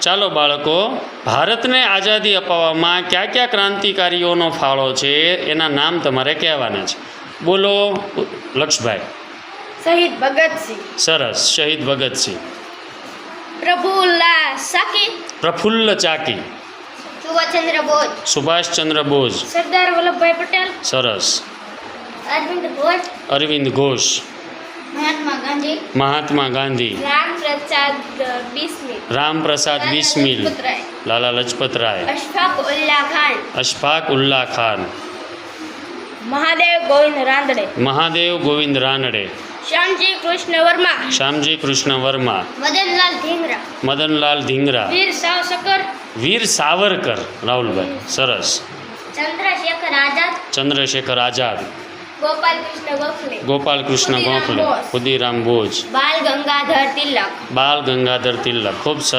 ચાલો બાળકો ભારતને આઝાદી અપાવવામાં કયા કયા ક્રાંતિકારીઓનો ફાળો છે એના નામ તમારે કહેવાના છે. બોલો લક્ષભાઈ. શહીદ ભગતસિંહ. સરસ શહીદ ભગતસિંહ. પ્રફુલ્લા સાકી પ્રફુલ્લ ચાકી. સુભાષચંદ્ર બોઝ. સુભાષચંદ્ર બોઝ. સરદાર વલ્લભભાઈ પટેલ. સરસ. અરવિંદ ઘોષ અરવિંદ ઘોષ. મહાત્મા ગાંધી. મહાત્મા ગાંધી. બિસ્મિલ રામપ્રસાદ બિસ્મિલ લાલા લજપત રાય અશફાક ઉલ્લા ખાન. અશફાક ઉલ્લા ખાન. મહાદેવ ગોવિંદ રાંદડે. મહાદેવ ગોવિંદ રાનડે શ્યામજી કૃષ્ણ વર્મા. શ્યામજી કૃષ્ણ વર્મા. મદનલાલ ધીંગરા મદનલાલ ધીંગરા વીર સાવરકર. વીર સાવરકર. રાહુલભાઈ સરસ. ચંદ્રશેખર આઝાદ. ચંદ્રશેખર આઝાદ. ગોપાલ કૃષ્ણ ગોખલે ગોપાલ કૃષ્ણ ખુદીરામ બોઝ. બાલ ગંગાધર તિલક. બાલ ગંગાધર તિલક. ખૂબ સરસ